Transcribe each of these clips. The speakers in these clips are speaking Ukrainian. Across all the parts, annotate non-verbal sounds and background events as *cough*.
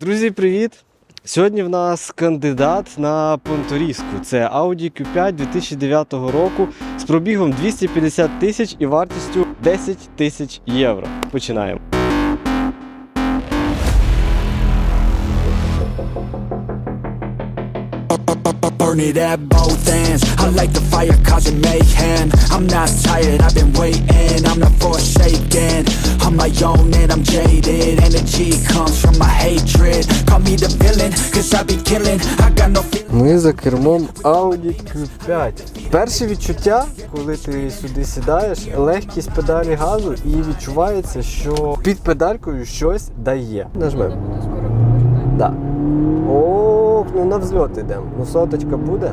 Друзі, привіт! Сьогодні в нас кандидат на понторізку. Це Audi Q5 2009 року з пробігом 250 тисяч і вартістю 10 тисяч євро. Починаємо. Burn it at both ends I like the fire causing mayhem I'm not tired, I've been waiting I'm not forsaken On my own and I'm jaded Energy comes from my hatred Call me the villain, cause I be killing I got no fear Ми за кермом Audi Q5. Перше відчуття, коли ти сюди сідаєш, легкість педалі газу і відчувається, що під педалькою щось дає. Нажмемо. Да. Ну на взльот йдемо. Ну соточка буде.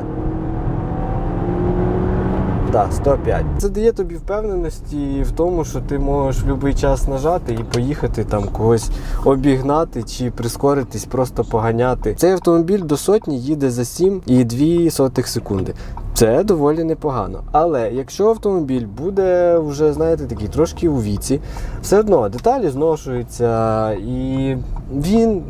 Так, 105. Це дає тобі впевненості в тому, що ти можеш в будь-який час нажати і поїхати там когось обігнати чи прискоритись, просто поганяти. Цей автомобіль до сотні їде за 7,2 секунди. Це доволі непогано. Але якщо автомобіль буде вже, знаєте, такий трошки у віці, все одно деталі зношуються і він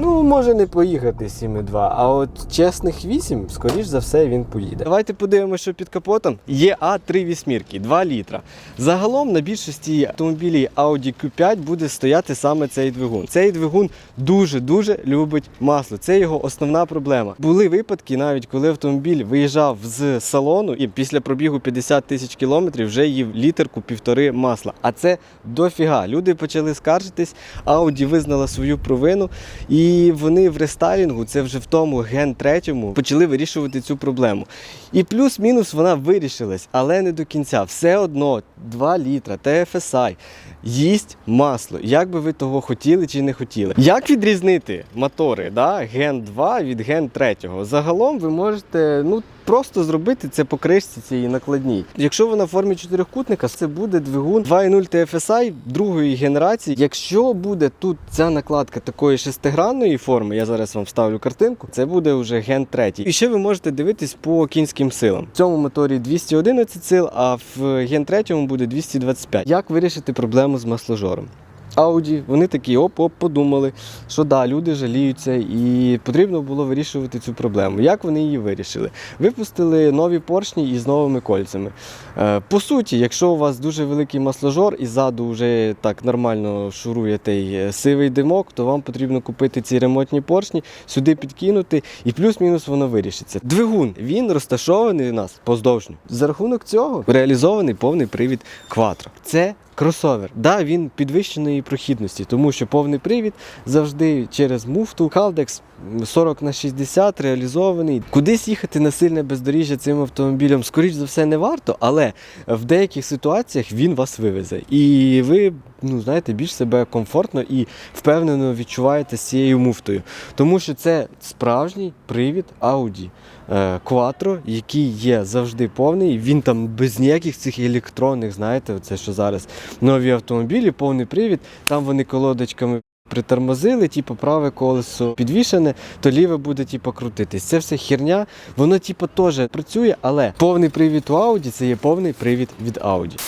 ну, може не поїхати 7,2, а от чесних 8, скоріш за все, він поїде. Давайте подивимося, що під капотом є А3 вісьмірки, 2 літра. Загалом на більшості автомобілів Audi Q5 буде стояти саме цей двигун. Цей двигун дуже-дуже любить масло. Це його основна проблема. Були випадки, навіть коли автомобіль виїжджав з салону і після пробігу 50 тисяч кілометрів вже їв літерку півтори масла. А це дофіга. Люди почали скаржитись, Audi визнала свою провину, і вони в рестайлінгу, це вже в тому ген третьому, почали вирішувати цю проблему. І плюс-мінус вона вирішилась, але не до кінця. Все одно 2 літра TFSI їсть масло. Як би ви того хотіли чи не хотіли. Як відрізнити мотори да, ген 2 від ген 3? Загалом ви можете ну, просто зробити це по кришці цієї накладній. Якщо вона в формі чотирикутника, це буде двигун 2.0 TFSI другої генерації. Якщо буде тут ця накладка такої шестигранної форми, я зараз вам вставлю картинку, це буде вже ген 3. І ще ви можете дивитись по кінським силам. В цьому моторі 211 сил, а в ген 3 буде 225. Як вирішити проблему з масложором? Ауді, вони такі оп-оп подумали, що да, люди жаліються, і потрібно було вирішувати цю проблему. Як вони її вирішили? Випустили нові поршні із новими кольцями. Е, по суті, якщо у вас дуже великий масложор і ззаду вже так нормально шурує той е, сивий димок, то вам потрібно купити ці ремонтні поршні, сюди підкинути, і плюс-мінус воно вирішиться. Двигун він розташований у нас поздовжньо. За рахунок цього реалізований повний привід Quattro. Це кросовер. Да, він підвищеної прохідності, тому що повний привід завжди через муфту. Халдекс 40 на 60 реалізований. Кудись їхати на сильне бездоріжжя цим автомобілем, скоріш за все, не варто, але в деяких ситуаціях він вас вивезе. І ви, ну знаєте, більш себе комфортно і впевнено відчуваєте з цією муфтою. Тому що це справжній привід Audi. е, Quattro, який є завжди повний, він там без ніяких цих електронних, знаєте, оце що зараз нові автомобілі, повний привід, там вони колодочками притормозили, типу праве колесо підвішене, то ліве буде типу, крутитись. Це все херня, воно типу, теж працює, але повний привід у Audi це є повний привід від Audi.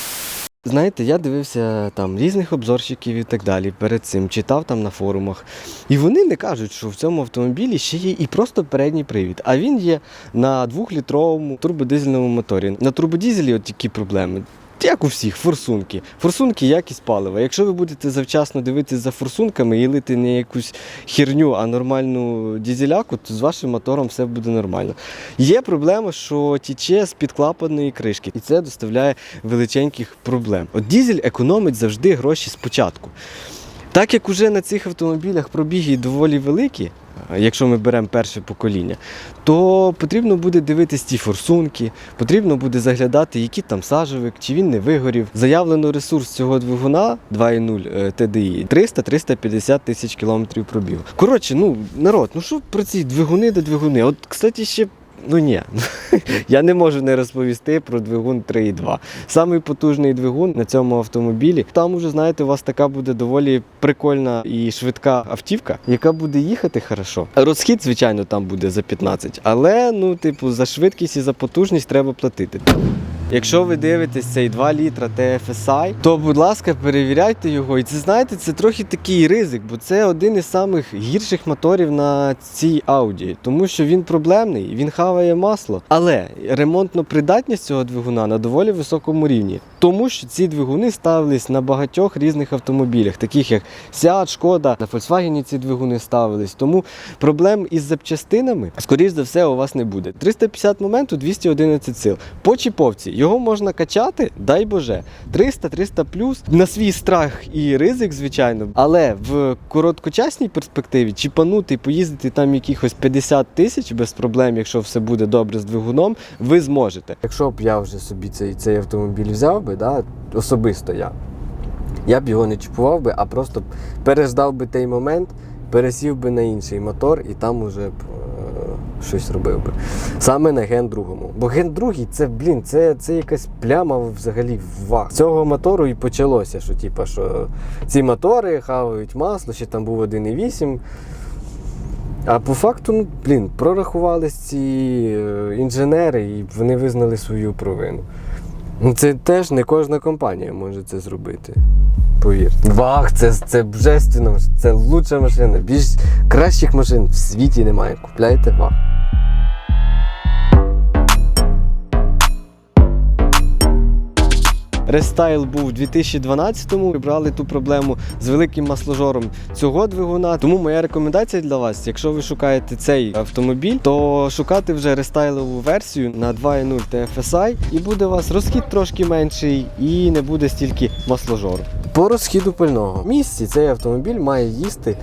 Знаєте, я дивився там різних обзорщиків і так далі. Перед цим читав там на форумах. І вони не кажуть, що в цьому автомобілі ще є і просто передній привід. А він є на двохлітровому турбодизельному моторі. На турбодизелі от такі проблеми. Як у всіх, форсунки. Форсунки якість палива. Якщо ви будете завчасно дивитися за форсунками і лити не якусь херню, а нормальну дізеляку, то з вашим мотором все буде нормально. Є проблема, що тіче з підклапаної кришки, і це доставляє величеньких проблем. От дізель економить завжди гроші спочатку. Так як уже на цих автомобілях пробіги доволі великі, якщо ми беремо перше покоління, то потрібно буде дивитись ті форсунки, потрібно буде заглядати, який там сажовик, чи він не вигорів. Заявлено ресурс цього двигуна 2.0 TDI 300-350 тисяч кілометрів пробігу. Коротше, ну народ, ну що про ці двигуни до двигуни? От, кстати, ще. Ну ні, *laughs* я не можу не розповісти про двигун 3.2. Самий потужний двигун на цьому автомобілі. Там уже, знаєте, у вас така буде доволі прикольна і швидка автівка, яка буде їхати хорошо. Розхід, звичайно, там буде за 15, але ну, типу, за швидкість і за потужність треба платити. Якщо ви дивитесь цей 2 літра TFSI, то будь ласка, перевіряйте його. І це знаєте, це трохи такий ризик, бо це один із самих гірших моторів на цій Audi, тому що він проблемний, він хаває масло. Але ремонтно придатність цього двигуна на доволі високому рівні, тому що ці двигуни ставились на багатьох різних автомобілях, таких як Seat, Шкода, на Volkswagen ці двигуни ставились. Тому проблем із запчастинами, скоріш за все, у вас не буде. 350 моменту 211 сил. По чіповці його можна качати, дай Боже, 300-300 плюс на свій страх і ризик, звичайно. Але в короткочасній перспективі чіпанути поїздити там якихось 50 тисяч без проблем, якщо все буде добре з двигуном, ви зможете. Якщо б я вже собі цей, цей автомобіль взяв би, да, особисто я, я б його не чіпував би, а просто переждав би той момент, пересів би на інший мотор і там уже б е, щось робив би. Саме на ген другому. Бо ген другий це, блін, це, це якась пляма взагалі вах. З цього мотору і почалося, що, типа, що ці мотори хавають масло, ще там був 1,8. А по факту, ну, блін, прорахувались ці е, інженери і вони визнали свою провину. Ну, Це теж не кожна компанія може це зробити. Повірте. Вах, це, це божественно, це лучша машина. Більш кращих машин в світі немає. Купляйте вах. Рестайл був у 2012-му. Вибрали ту проблему з великим масложором цього двигуна. Тому моя рекомендація для вас, якщо ви шукаєте цей автомобіль, то шукати вже рестайлову версію на 2.0 TFSI і буде у вас розхід трошки менший і не буде стільки масложору. По розхіду пального в місці цей автомобіль має їсти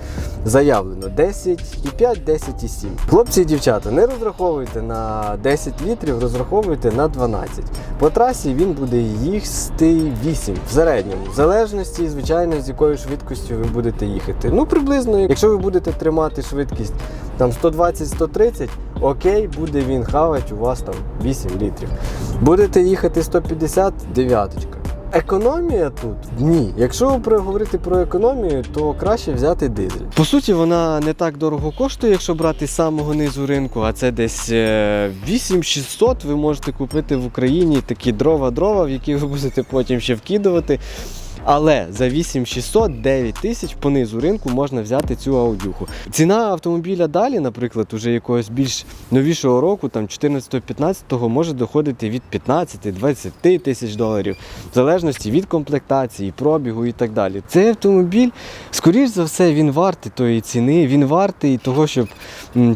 заявлено 10,5, 10,7. Хлопці і дівчата, не розраховуйте на 10 літрів, розраховуйте на 12. По трасі він буде їсти 8 в середньому, в залежності, звичайно, з якою швидкістю ви будете їхати. Ну, приблизно, якщо ви будете тримати швидкість там 120-130, окей, буде він хавати у вас там 8 літрів. Будете їхати 150, дев'яточка. Економія тут ні. Якщо проговорити про економію, то краще взяти дизель. По суті, вона не так дорого коштує, якщо брати з самого низу ринку, а це десь е, 8600 ви можете купити в Україні такі дрова-дрова, в які ви будете потім ще вкидувати. Але за 8600 9 тисяч по низу ринку можна взяти цю аудюху. Ціна автомобіля далі, наприклад, уже якогось більш новішого року, там 14-15, може доходити від 15-20 тисяч доларів, в залежності від комплектації, пробігу і так далі. Цей автомобіль, скоріш за все, він вартий тої ціни, він вартий того, щоб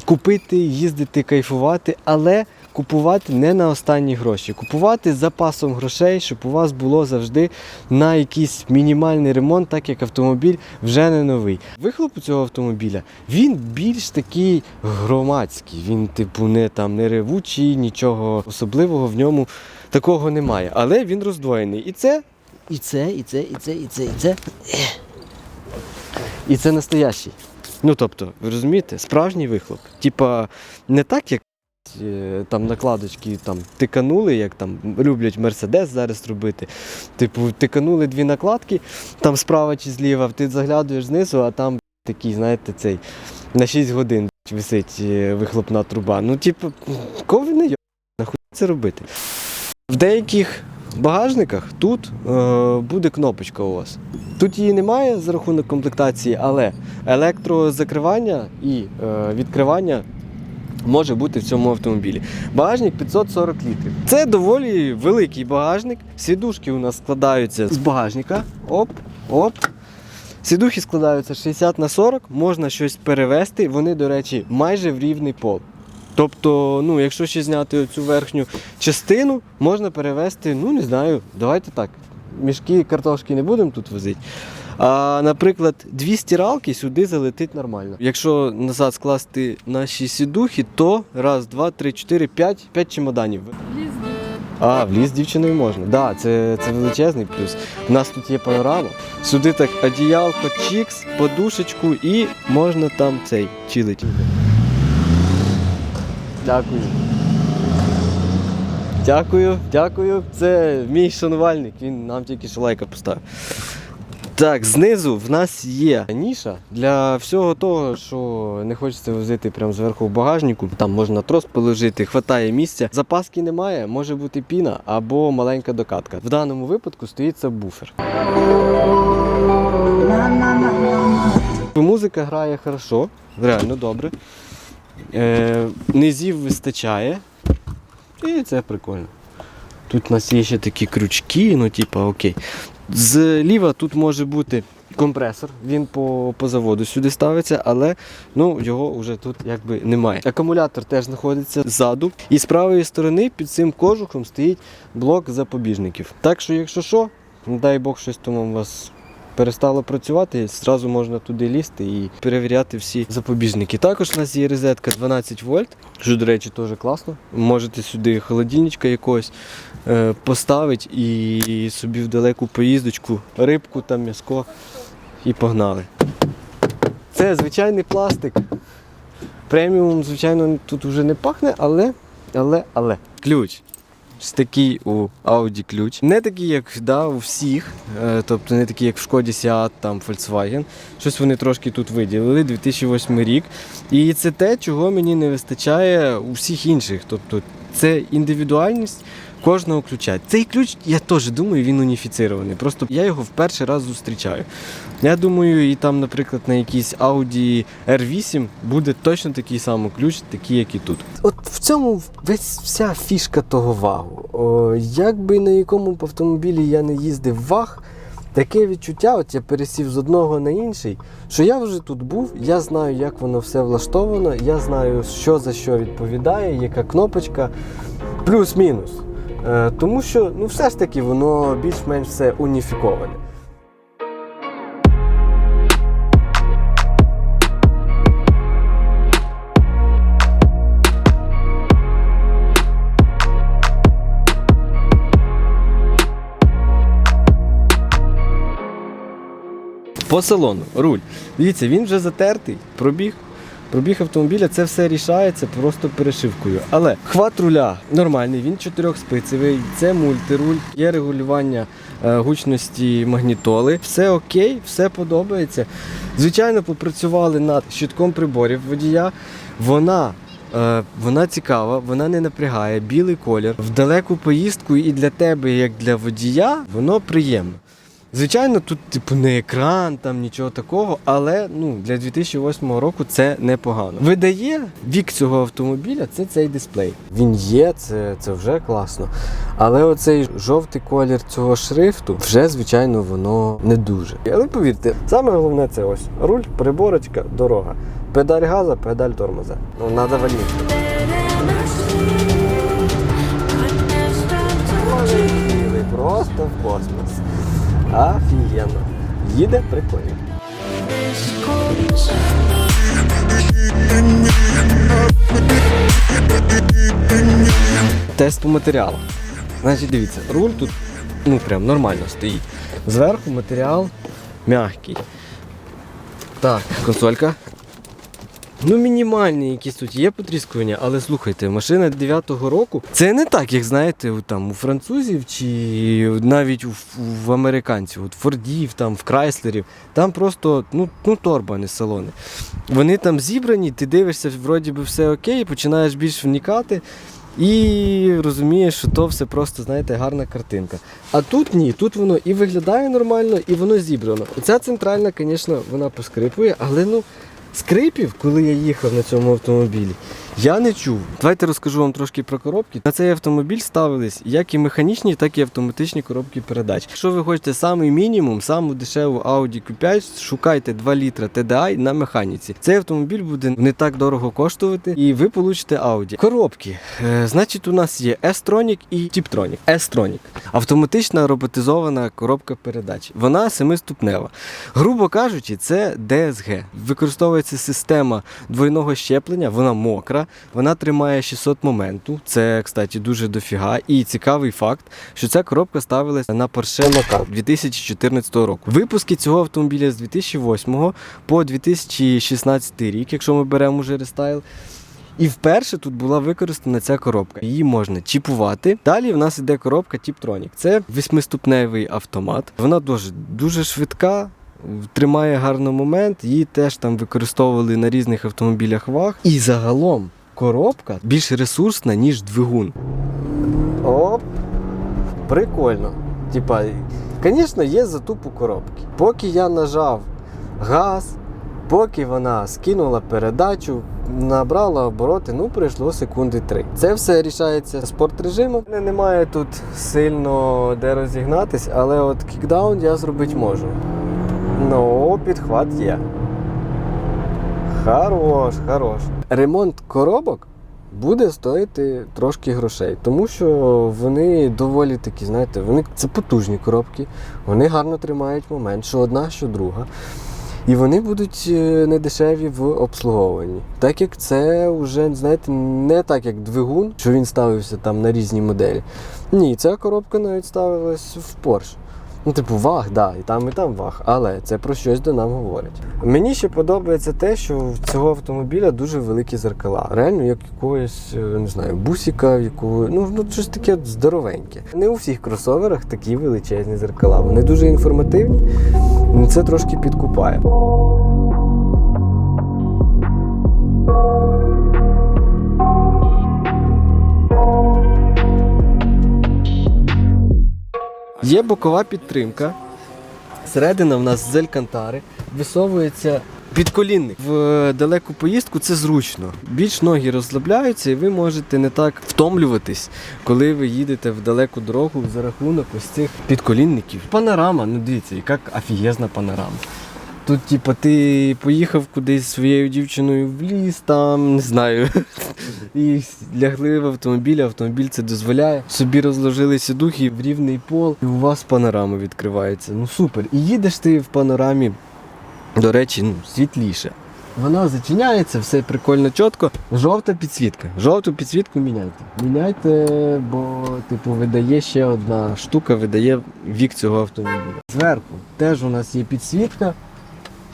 купити, їздити, кайфувати, але купувати не на останні гроші. Купувати з запасом грошей, щоб у вас було завжди на якийсь мінімальний ремонт, так як автомобіль вже не новий. Вихлоп у цього автомобіля він більш такий громадський. Він, типу, не там не ревучий, нічого особливого в ньому такого немає. Але він роздвоєний. І це, і це, і це, і це, і це, і це. І це настоящий. Ну тобто, ви розумієте, справжній вихлоп. Типа, не так, як там накладочки там тиканули, як там люблять Мерседес зараз робити. Типу, тиканули дві накладки, там справа чи зліва, ти заглядуєш знизу, а там такий, знаєте, цей на 6 годин висить е, вихлопна труба. Ну, типу, кого не йо, нахуй це робити? В деяких багажниках тут е, буде кнопочка у вас. Тут її немає за рахунок комплектації, але електрозакривання і е, відкривання може бути в цьому автомобілі. Багажник 540 літрів. Це доволі великий багажник. Сідушки у нас складаються з багажника. Оп, оп. Сідухи складаються 60 на 40, можна щось перевести. Вони, до речі, майже в рівний пол. Тобто, ну, якщо ще зняти цю верхню частину, можна перевести, ну не знаю, давайте так. Мішки картошки не будемо тут возити. А, наприклад, дві стиралки сюди залетить нормально. Якщо назад скласти наші сідухи, то раз, два, три, чотири, п'ять, п'ять чемоданів. А, в ліс з дівчиною можна. Так, да, це, це величезний плюс. У нас тут є панорама. Сюди так одіялко, чікс, подушечку і можна там цей чилить. Дякую. Дякую, дякую. Це мій шанувальник. Він нам тільки що лайка поставив. Так, знизу в нас є ніша для всього того, що не хочеться возити прямо зверху в багажнику. Там можна трос положити, хватає місця. Запаски немає, може бути піна або маленька докатка. В даному випадку стоїть сабвуфер. Музика грає хорошо, реально добре. Е, низів вистачає. І це прикольно. Тут у нас є ще такі крючки, ну типа окей. Зліва тут може бути компресор, він по, по заводу сюди ставиться, але ну, його вже тут якби немає. Акумулятор теж знаходиться ззаду. І з правої сторони під цим кожухом стоїть блок запобіжників. Так що, якщо що, дай Бог щось там у вас перестало працювати, зразу можна туди лізти і перевіряти всі запобіжники. Також у нас є розетка 12 вольт, що, до речі, теж класно. Можете сюди холодильничка якогось е, поставити і собі в далеку поїздочку, рибку там, м'яско і погнали. Це звичайний пластик. Преміум, звичайно, тут вже не пахне, але, але, але. Ключ. Ось такий у Audi ключ. Не такий, як да, у всіх, е, тобто не такий, як в Шкоді Seat, там Volkswagen. Щось вони трошки тут виділили, 2008 рік. І це те, чого мені не вистачає у всіх інших. Тобто це індивідуальність кожного ключа. Цей ключ, я теж думаю, він уніфіцирований. Просто я його в перший раз зустрічаю. Я думаю, і там, наприклад, на якійсь Audi R8 буде точно такий самий ключ, такий, як і тут. От в цьому весь вся фішка того вагу. О, як на якому б автомобілі я не їздив ваг, таке відчуття, от я пересів з одного на інший, що я вже тут був, я знаю, як воно все влаштовано, я знаю, що за що відповідає, яка кнопочка, плюс-мінус. Е, тому що ну, все ж таки воно більш-менш все уніфіковане. По салону, руль. Дивіться, він вже затертий, пробіг. Пробіг автомобіля, це все рішається просто перешивкою. Але хват руля нормальний, він чотирьохспицевий, це мультируль, є регулювання е, гучності магнітоли. Все окей, все подобається. Звичайно, попрацювали над щитком приборів водія. Вона Е, Вона цікава, вона не напрягає, білий колір. В далеку поїздку і для тебе, як для водія, воно приємно. Звичайно, тут типу не екран, там нічого такого, але ну, для 2008 року це непогано. Видає вік цього автомобіля це цей дисплей. Він є, це, це вже класно. Але оцей жовтий колір цього шрифту вже, звичайно, воно не дуже. Але повірте, саме головне це ось руль, приборочка, дорога. Педаль газа, педаль тормоза. Ну, вальнути. Полетіли просто в космос. Офігенно. Їде прикольно. Тест по матеріалу. Значить, дивіться, руль тут ну прям нормально стоїть. Зверху матеріал м'який. Так, консолька. Ну, мінімальні якісь тут є потріскування, але слухайте, машина 9-го року це не так, як знаєте, там у французів чи навіть у, в американців, от Фордів, там в Крайслерів. Там просто ну, ну торба, не салони. Вони там зібрані, ти дивишся, вроді би все окей, починаєш більш вникати. І розумієш, що то все просто, знаєте, гарна картинка. А тут ні, тут воно і виглядає нормально, і воно зібрано. Оця центральна, звісно, вона поскрипує, але ну. Скрипів, коли я їхав на цьому автомобілі, я не чув. Давайте розкажу вам трошки про коробки. На цей автомобіль ставились як і механічні, так і автоматичні коробки передач. Якщо ви хочете самий мінімум, саму дешеву Audi Q5, шукайте 2 літра TDI на механіці. Цей автомобіль буде не так дорого коштувати, і ви получите Audi. Коробки. Е, значить, у нас є S-Tronic і Tiptronic. S-Tronic. Автоматична роботизована коробка передач. Вона семиступнева. Грубо кажучи, це DSG. Використовується система двойного щеплення, вона мокра, вона тримає 600 моменту. Це, кстати, дуже дофіга. І цікавий факт, що ця коробка ставилася на Porsche Macan 2014 року. Випуски цього автомобіля з 2008 по 2016 рік, якщо ми беремо уже рестайл. І вперше тут була використана ця коробка. Її можна чіпувати. Далі в нас іде коробка Tiptronic. Це восьмиступневий автомат. Вона дуже, дуже швидка. Тримає гарний момент, її теж там використовували на різних автомобілях ваг. І загалом коробка більш ресурсна, ніж двигун. Оп, прикольно. Типа, звісно, є затуп у коробки. Поки я нажав газ, поки вона скинула передачу, набрала обороти, ну пройшло секунди три. Це все рішається спорт режимом. Немає тут сильно де розігнатись, але от кікдаун я зробити можу. Ну, підхват є. Хорош, хорош. Ремонт коробок буде стоїти трошки грошей, тому що вони доволі такі, знаєте, вони це потужні коробки, вони гарно тримають момент, що одна, що друга. І вони будуть е, недешеві в обслуговуванні. Так як це вже, знаєте, не так як двигун, що він ставився там на різні моделі. Ні, ця коробка навіть ставилась в Porsche. Ну, типу, ваг, да, і там, і там ваг, але це про щось до нам говорить. Мені ще подобається те, що в цього автомобіля дуже великі зеркала. Реально, як якогось, е, не знаю, бусика, якого, ну, ну щось таке здоровеньке. Не у всіх кросоверах такі величезні зеркала. Вони дуже інформативні, це трошки підкупає. Є бокова підтримка. Середина в нас з алькантари. Висовується підколінник. В далеку поїздку це зручно. Більш ноги розслабляються, і ви можете не так втомлюватись, коли ви їдете в далеку дорогу за рахунок ось цих підколінників. Панорама, ну дивіться, яка офігезна панорама. Тут, типу, ти поїхав кудись зі своєю дівчиною в ліс, там, не знаю, *laughs* і лягли в автомобіль, автомобіль це дозволяє. Собі розложили сідухи в рівний пол, і у вас панорама відкривається. Ну супер. І їдеш ти в панорамі, до речі, ну, світліше. Вона зачиняється, все прикольно, чітко. Жовта підсвітка. Жовту підсвітку міняйте. Міняйте, бо, типу, видає ще одна штука, видає вік цього автомобіля. Зверху теж у нас є підсвітка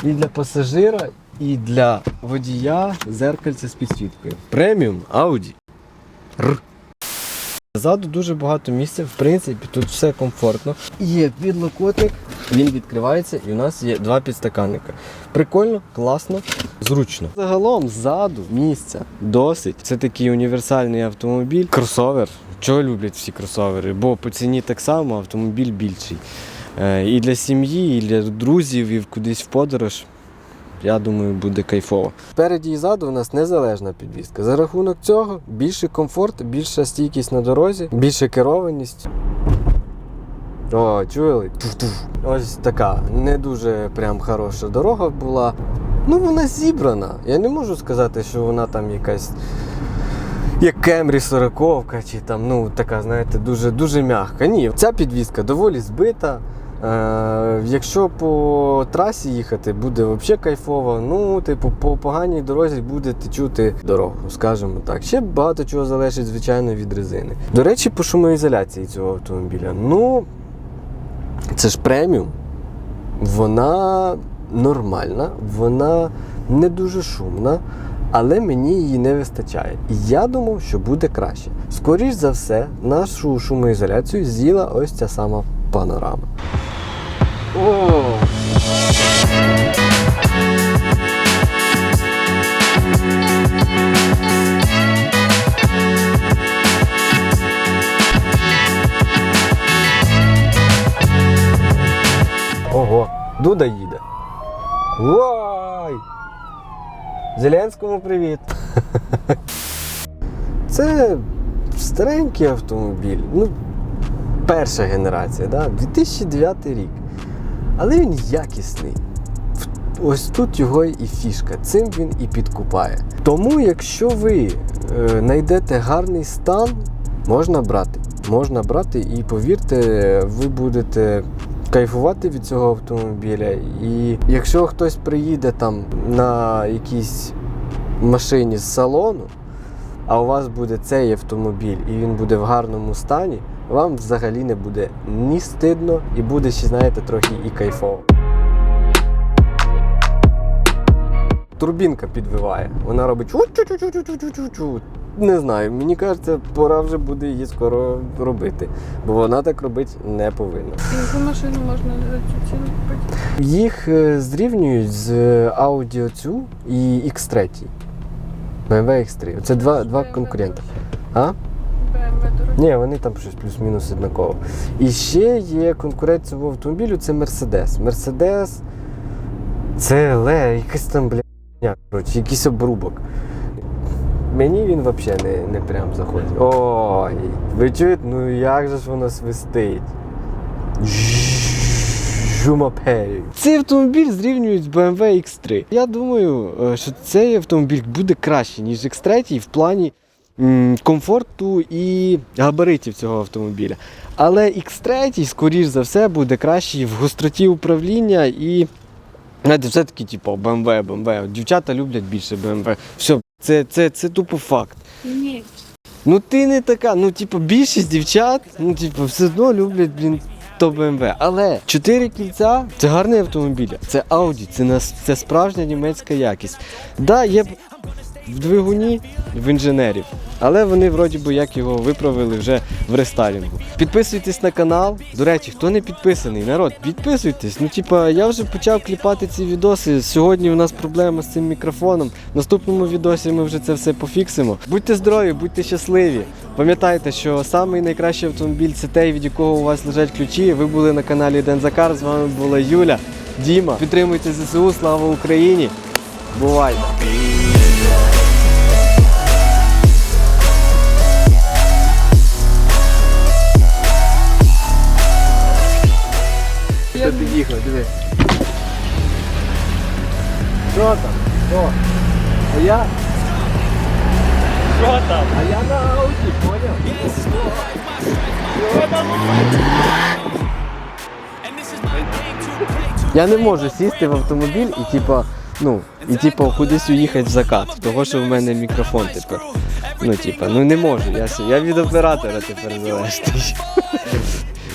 і для пасажира, і для водія зеркальце з підсвіткою. Преміум Audi. Ззаду дуже багато місця, в принципі, тут все комфортно. Є підлокотник, він відкривається і у нас є два підстаканника. Прикольно, класно, зручно. Загалом ззаду місця досить. Це такий універсальний автомобіль. Кросовер. Чого люблять всі кросовери? Бо по ціні так само автомобіль більший. Е, І для сім'ї, і для друзів, і кудись в подорож. Я думаю, буде кайфово. Спереді і ззаду у нас незалежна підвізка. За рахунок цього більший комфорт, більша стійкість на дорозі, більша керованість. О, чули? Ось така не дуже прям хороша дорога була. Ну, вона зібрана. Я не можу сказати, що вона там якась. Як Кемрі 40 чи там, ну така, знаєте, дуже дуже м'яка. Ні, ця підвізка доволі збита. Е, якщо по трасі їхати, буде взагалі кайфово. Ну, типу, по поганій дорозі будете чути дорогу, скажімо так. Ще багато чого залежить, звичайно, від резини. До речі, по шумоізоляції цього автомобіля. Ну, це ж преміум. Вона нормальна, вона не дуже шумна, але мені її не вистачає. І я думав, що буде краще. Скоріш за все, нашу шумоізоляцію з'їла ось ця сама панорама. О! Ого, Дуда їде. Вай! Зеленському привіт. *laughs* Це старенький автомобіль. Ну, перша генерація, да? 2009 рік. Але він якісний. Ось тут його і фішка. Цим він і підкупає. Тому, якщо ви е, знайдете гарний стан, можна брати. Можна брати і повірте, ви будете кайфувати від цього автомобіля. І якщо хтось приїде там на якійсь машині з салону, а у вас буде цей автомобіль і він буде в гарному стані, вам взагалі не буде ні стидно і буде ще, знаєте, трохи і кайфово. турбінка підвиває. Вона робить чу-чу-чу-чу-чу-чу-чу. Не знаю, мені кажеться, пора вже буде її скоро робити, бо вона так робити не повинна. Яку машину можна купити? Їх е, зрівнюють з Audi цю і X3. BMW X3. Це два, два конкуренти. А? Ні, вони там щось плюс-мінус однаково. І ще є конкурент цього автомобілю це Mercedes. Mercedes це ле, якась там, бля, коротше, якийсь обрубок. Мені він взагалі не, не прям заходить. Ой, ви чуєте, ну як же ж воно свистить? Жумапей. Цей автомобіль зрівнюють з BMW X3. Я думаю, е, що цей автомобіль буде краще, ніж X3 в плані комфорту і габаритів цього автомобіля. Але X3, скоріш за все, буде кращий в гостроті управління і. Знаєте, все-таки, типу, BMW, BMW. Дівчата люблять більше BMW. Все, це, це, це тупо факт. Ні. Ну ти не така, ну типу, більшість дівчат, ну типу, все одно люблять, блін, то BMW. Але чотири кільця це гарний автомобіль, це Audi, це це справжня німецька якість. Да, є в двигуні в інженерів, але вони вроді би як його виправили вже в рестайлінгу. Підписуйтесь на канал. До речі, хто не підписаний, народ, підписуйтесь. Ну, типа, я вже почав кліпати ці відоси. Сьогодні у нас проблема з цим мікрофоном. В наступному відосі ми вже це все пофіксимо. Будьте здорові, будьте щасливі. Пам'ятайте, що самий найкращий автомобіль це той, від якого у вас лежать ключі. Ви були на каналі Дензакар. З вами була Юля, Діма. Підтримуйте ЗСУ, слава Україні! Бувайте! Що там? Що? А я? Що там? А я на ауті, поняв? Я не можу сісти в автомобіль і типа, ну, і типа кудись уїхати в закат, того що в мене мікрофон тепер. Ну, типа, ну не можу. Я, с- я від оператора тепер залежний.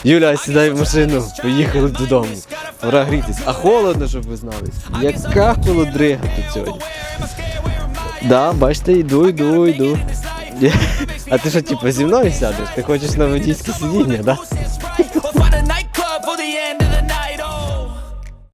Юля, сідай в машину, поїхали додому. Пора грітись. А холодно, щоб ви знали. Яка холодрига тут сьогодні. Да, бачите, йду, йду, йду. *laughs* А ти що, типу, зі мною сядеш? Ти хочеш на водійське сидіння, да?